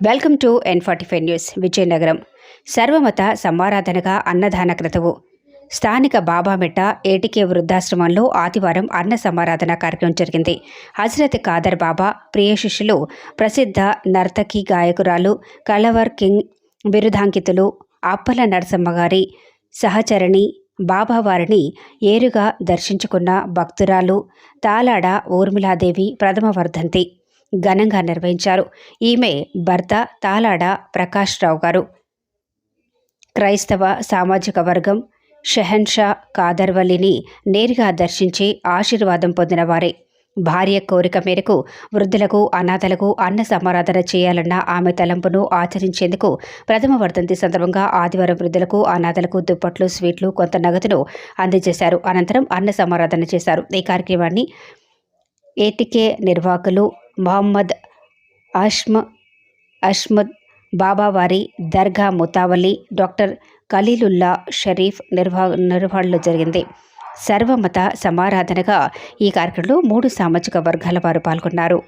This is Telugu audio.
Welcome to N forty five news Vizianagaram. సర్వమత సమారాధనగా అన్నదాన క్రతువు. స్థానిక బాబామెట్ట ఏటికే వృద్ధాశ్రమంలో ఆదివారం అన్న సమారాధన కార్యక్రమం జరిగింది. హజరత్ ఖాదర్ బాబా ప్రియ శిష్యులు ప్రసిద్ధ నర్తకి గాయకురాలు కలవర్ కింగ్ బిరుదాంకితులు అప్పల నరసమ్మ గారి సహచరణి బాబా వారిని ఏరుగా దర్శించుకున్న భక్తురాలు తాలాడ ఊర్మిళాదేవి ప్రథమ వర్ధంతి ఘనంగా నిర్వహించారు. ఈమె భర్త తాలాడ ప్రకాష్ రావు గారు. క్రైస్తవ సామాజిక వర్గం షెహన్షా కాదర్వల్లిని నేరుగా దర్శించి ఆశీర్వాదం పొందిన వారే. భార్య కోరిక మేరకు వృద్ధులకు అనాథలకు అన్న సమారాధన చేయాలన్న ఆమె తలంపును ఆచరించేందుకు ప్రథమ వర్ధంతి సందర్భంగా ఆదివారం వృద్ధులకు అనాథలకు దుప్పట్లు స్వీట్లు కొంత నగదును అందజేశారు. అనంతరం అన్న సమారాధన చేశారు. ఈ కార్యక్రమాన్ని ఏటికే నిర్వాహకులు మొహమ్మద్ అష్మ అష్మద్ బాబావారి దర్గా ముతావలి డాక్టర్ ఖలీలుల్లా షరీఫ్ నిర్వహ నిర్వహణలో జరిగింది. సర్వమత సమారాధనగా ఈ కార్యక్రమంలో మూడు సామాజిక వర్గాల వారు పాల్గొన్నారు.